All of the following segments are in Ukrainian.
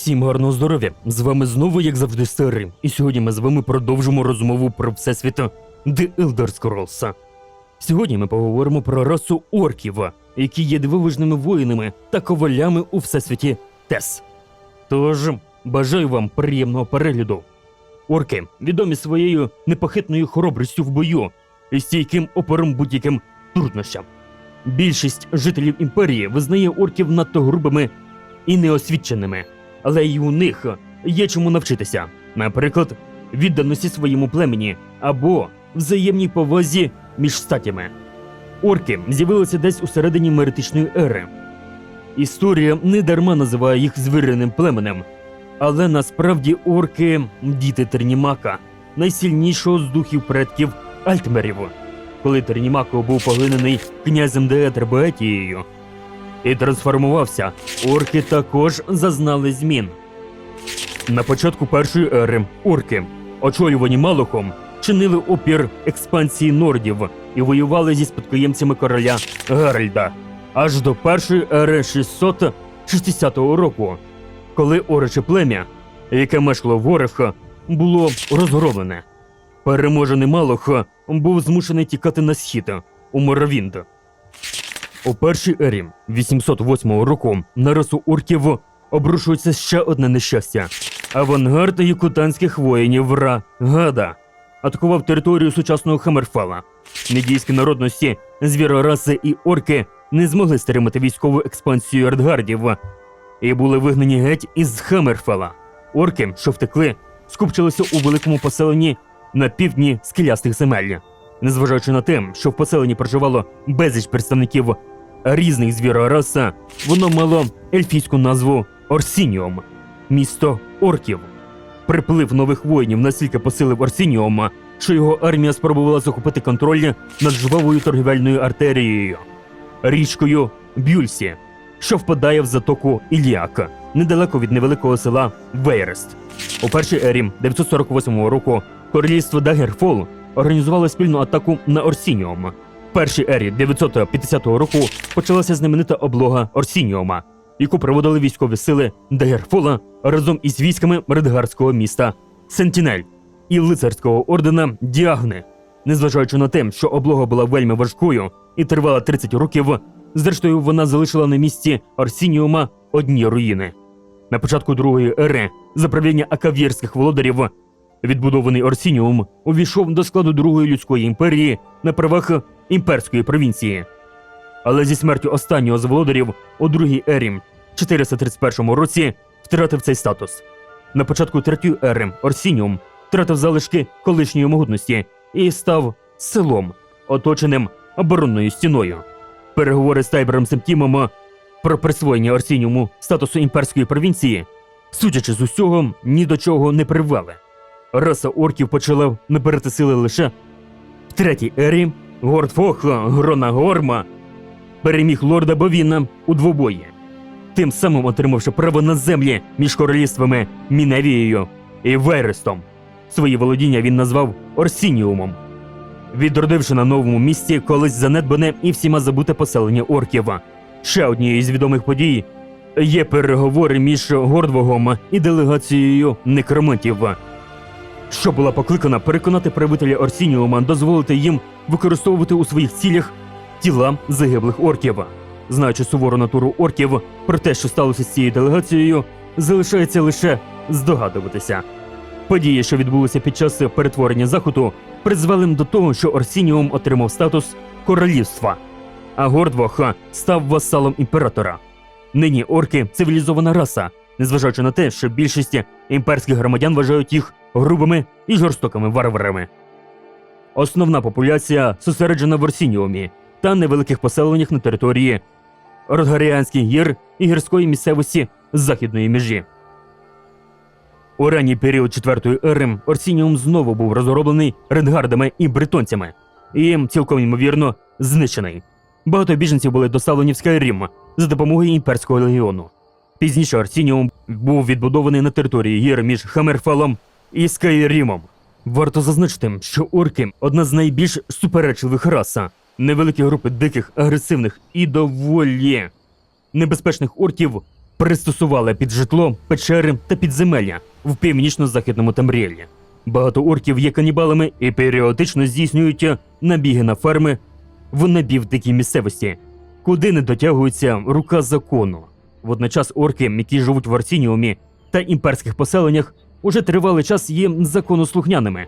Всім гарного здоров'я! З вами знову, як завжди, Старий. І сьогодні ми з вами продовжимо розмову про всесвіт The Elder Scrolls. Сьогодні ми поговоримо про расу орків, які є дивовижними воїнами та ковалями у всесвіті Тес. Тож, бажаю вам приємного перегляду. Орки відомі своєю непохитною хоробрістю в бою і стійким опором будь-яким труднощам. Більшість жителів імперії визнає орків надто грубими і неосвіченими, але й у них є чому навчитися, наприклад, відданості своєму племені або взаємній повазі між статями. Орки з'явилися десь у середині меритичної ери. Історія не дарма називає їх звіреним племенем, але насправді орки діти Тернімака, найсильнішого з духів предків Альтмерів, коли Тернімако був поглинений князем Деетрбеетією і трансформувався, орки також зазнали змін. На початку першої ери орки, очолювані Малохом, чинили опір експансії нордів і воювали зі спадкоємцями короля Геральда аж до першої ери 660 року, коли орече плем'я, яке мешкало в Орехах, було розгромлене. Переможений Малох був змушений тікати на схід у Моровінд. У першій ері 808 року на расу орків обрушується ще одне нещастя. Авангард юкутанських воїнів Ра Гада атакував територію сучасного Хамерфала. Недійські народності, звірораси і орки не змогли стримати військову експансію ардгардів і були вигнані геть із Хамерфала. Орки, що втекли, скупчилися у великому поселенні на півдні скелястих земель. Незважаючи на те, що в поселенні проживало безліч представників різних звірораса, воно мало ельфійську назву Орсініум місто орків. Приплив нових воїнів настільки посилив Орсініума, що його армія спробувала захопити контроль над жвавою торгівельною артерією, річкою Бюльсі, що впадає в затоку Іліака, недалеко від невеликого села Вейрест. У першій ері 948 року королівство Дагерфол організувало спільну атаку на Орсініум. Першій ері 950 року почалася знаменита облога Орсініума, яку проводили військові сили Дагерфола разом із військами редгарського міста Сентінель і лицарського ордена Діагни. Незважаючи на те, що облога була вельми важкою і тривала 30 років, зрештою вона залишила на місці Орсініума одні руїни. На початку другої ери за правління акавірських володарів відбудований Орсініум увійшов до складу Другої людської імперії на правах імперської провінції. Але зі смертю останнього з володарів у другій ері 431 році втратив цей статус. На початку третьої ери Орсініум втратив залишки колишньої могутності і став селом, оточеним оборонною стіною. Переговори з Тайбером Септімом про присвоєння Орсініуму статусу імперської провінції, судячи з усього, ні до чого не привели. Раса орків почала набирати сили лише в третій ері Гордфоха Грона Горма переміг лорда Бовіна у двобої, тим самим отримавши право на землі між королівствами Міневією і Вейрестом. Свої володіння він назвав Орсініумом. Відродивши на новому місці колись занедбане і всіма забуте поселення орків. Ще однією з відомих подій є переговори між Гордвогом і делегацією некромантів, що була покликана переконати правителя Орсініума дозволити їм використовувати у своїх цілях тіла загиблих орків. Знаючи сувору натуру орків, про те, що сталося з цією делегацією, залишається лише здогадуватися. Події, що відбулися під час перетворення заходу, призвели до того, що Орсініум отримав статус королівства, а Гордвох став васалом імператора. Нині орки цивілізована раса, незважаючи на те, що більшість імперських громадян вважають їх грубими і жорстокими варварами. Основна популяція зосереджена в Орсініумі та невеликих поселеннях на території Ротгаріанських гір і гірської місцевості західної межі. У ранній період четвертої ери Орсініум знову був розроблений редгардами і бретонцями, і цілком ймовірно знищений. Багато біженців були доставлені в Скайрім за допомогою імперського легіону. Пізніше Орсініум був відбудований на території гір між Хамерфалом і Скайрімом. Варто зазначити, що орки одна з найбільш суперечливих рас. Невеликі групи диких, агресивних і доволі небезпечних орків пристосували під житло, печери та підземелля в північно-західному Тамріелі. Багато орків є канібалами і періодично здійснюють набіги на ферми в напівдикій місцевості, куди не дотягується рука закону. Водночас орки, які живуть в Арсініумі та імперських поселеннях, уже тривалий час є законослухняними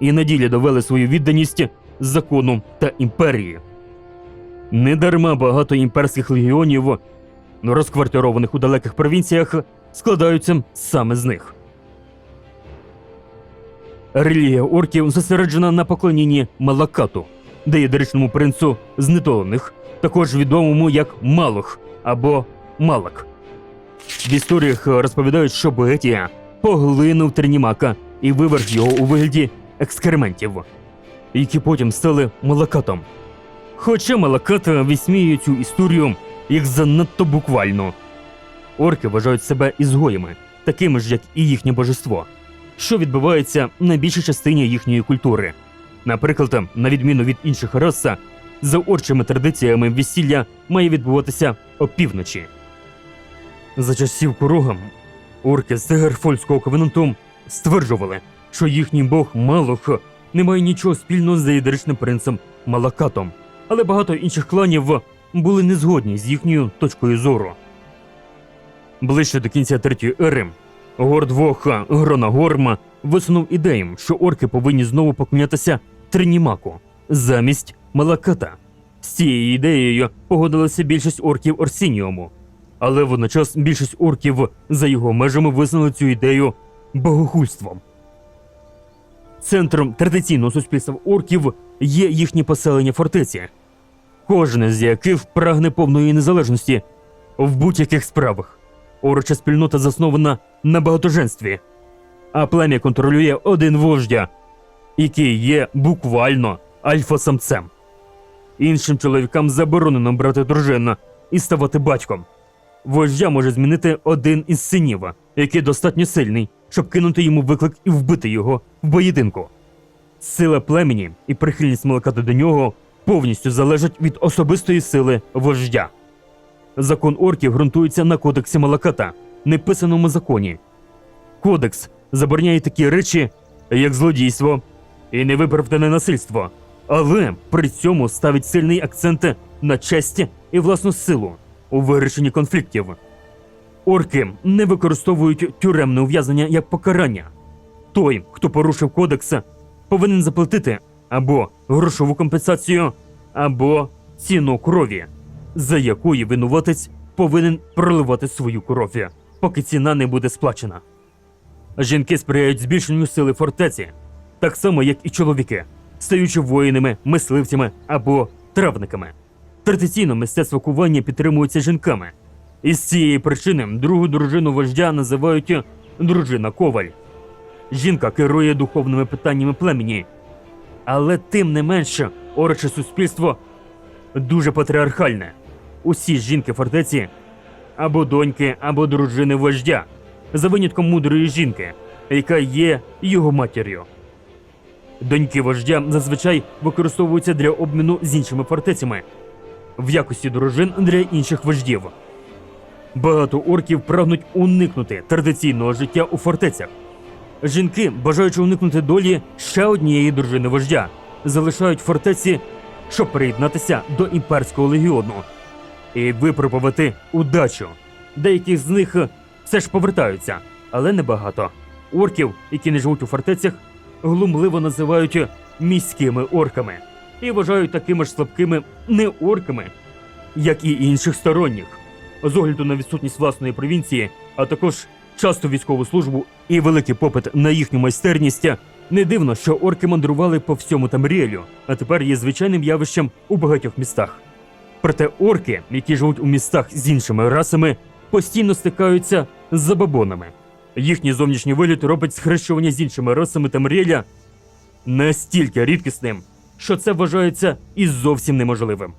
і на ділі довели свою відданість закону та імперії. Недарма багато імперських легіонів, розквартированих у далеких провінціях, складаються саме з них. Релігія орків зосереджена на поклонінні Малакату, деєдеричному принцу знедолених, також відомому як Малох або Малак. В історіях розповідають, що Боетія поглинув Тринімака і виверг його у вигляді екскрементів, які потім стали Малакатом. Хоча Малаката висміює цю історію як занадто буквально. Орки вважають себе ізгоями, такими ж, як і їхнє божество, що відбувається на більшій частині їхньої культури. Наприклад, на відміну від інших рас, за орчими традиціями весілля має відбуватися опівночі. За часів Курога орки з Герфольського ковенанту стверджували, що їхній бог Малох не має нічого спільного з деєдеричним принцем Малакатом, але багато інших кланів були незгодні з їхньою точкою зору. Ближче до кінця третьої ери Гордвоха Гронагорма висунув ідею, що орки повинні знову поклонятися Тринімаку замість Малаката. З цією ідеєю погодилася більшість орків Орсініуму, але водночас більшість орків за його межами визнали цю ідею богохульством. Центром традиційного суспільства орків є їхні поселення фортеці, кожне з яких прагне повної незалежності в будь-яких справах. Ороча спільнота заснована на багатоженстві, а плем'я контролює один вождя, який є буквально альфа-самцем. Іншим чоловікам заборонено брати дружину і ставати батьком. Вождя може змінити один із синів, який достатньо сильний, щоб кинути йому виклик і вбити його в поєдинку. Сила племені і прихильність Малаката до нього повністю залежать від особистої сили вождя. Закон орків ґрунтується на кодексі Малаката, неписаному законі. Кодекс забороняє такі речі, як злодійство і невиправдане насильство, але при цьому ставить сильний акцент на честь і власну силу у вирішенні конфліктів. Орки не використовують тюремне ув'язнення як покарання. Той, хто порушив кодекс, повинен заплатити або грошову компенсацію, або ціну крові, за якої винуватець повинен проливати свою кров, поки ціна не буде сплачена. Жінки сприяють збільшенню сили фортеці, так само як і чоловіки, стаючи воїнами, мисливцями або травниками. Традиційно мистецтво кування підтримується жінками. І з цієї причини другу дружину вождя називають дружина коваль. Жінка керує духовними питаннями племені. Але тим не менше, ороче суспільство дуже патріархальне. Усі жінки фортеці або доньки, або дружини вождя, за винятком мудрої жінки, яка є його матір'ю. Доньки вождя зазвичай використовуються для обміну з іншими фортецями в якості дружин для інших вождів. Багато орків прагнуть уникнути традиційного життя у фортецях. Жінки, бажаючи уникнути долі ще однієї дружини вождя, залишають фортеці, щоб приєднатися до імперського легіону і випробувати удачу. Деякі з них все ж повертаються, але небагато. Орків, які не живуть у фортецях, глумливо називають міськими орками і вважають такими ж слабкими не орками, як і інших сторонніх. З огляду на відсутність власної провінції, а також часто військову службу і великий попит на їхню майстерність, не дивно, що орки мандрували по всьому Тамріелю, а тепер є звичайним явищем у багатьох містах. Проте орки, які живуть у містах з іншими расами, постійно стикаються з забабонами. Їхній зовнішній вигляд робить схрещування з іншими расами Тамріеля настільки рідкісним, що це вважається і зовсім неможливим.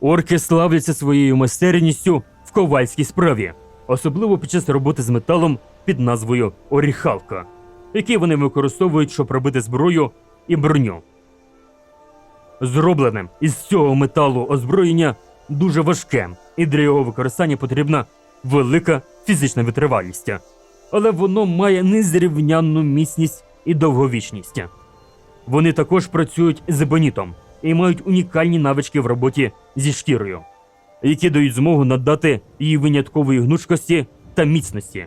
Орки славляться своєю майстерністю в ковальській справі, особливо під час роботи з металом під назвою Оріхалка, який вони використовують, щоб робити зброю і броню. Зроблене із цього металу озброєння дуже важке, і для його використання потрібна велика фізична витривалість, але воно має незрівнянну міцність і довговічність. Вони також працюють з ебонітом і мають унікальні навички в роботі зі шкірою, які дають змогу надати її виняткової гнучкості та міцності.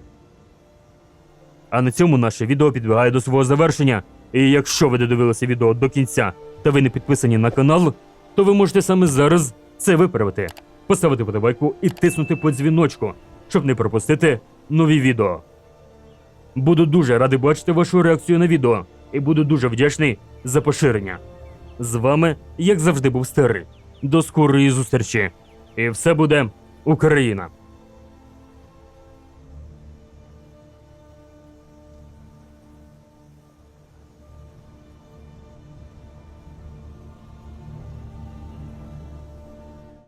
А на цьому наше відео підбігає до свого завершення. І якщо ви додивилися відео до кінця та ви не підписані на канал, то ви можете саме зараз це виправити, поставити подобайку і тиснути по дзвіночку, щоб не пропустити нові відео. Буду дуже радий бачити вашу реакцію на відео і буду дуже вдячний за поширення. З вами, як завжди, був Старий. До скорої зустрічі. І все буде Україна!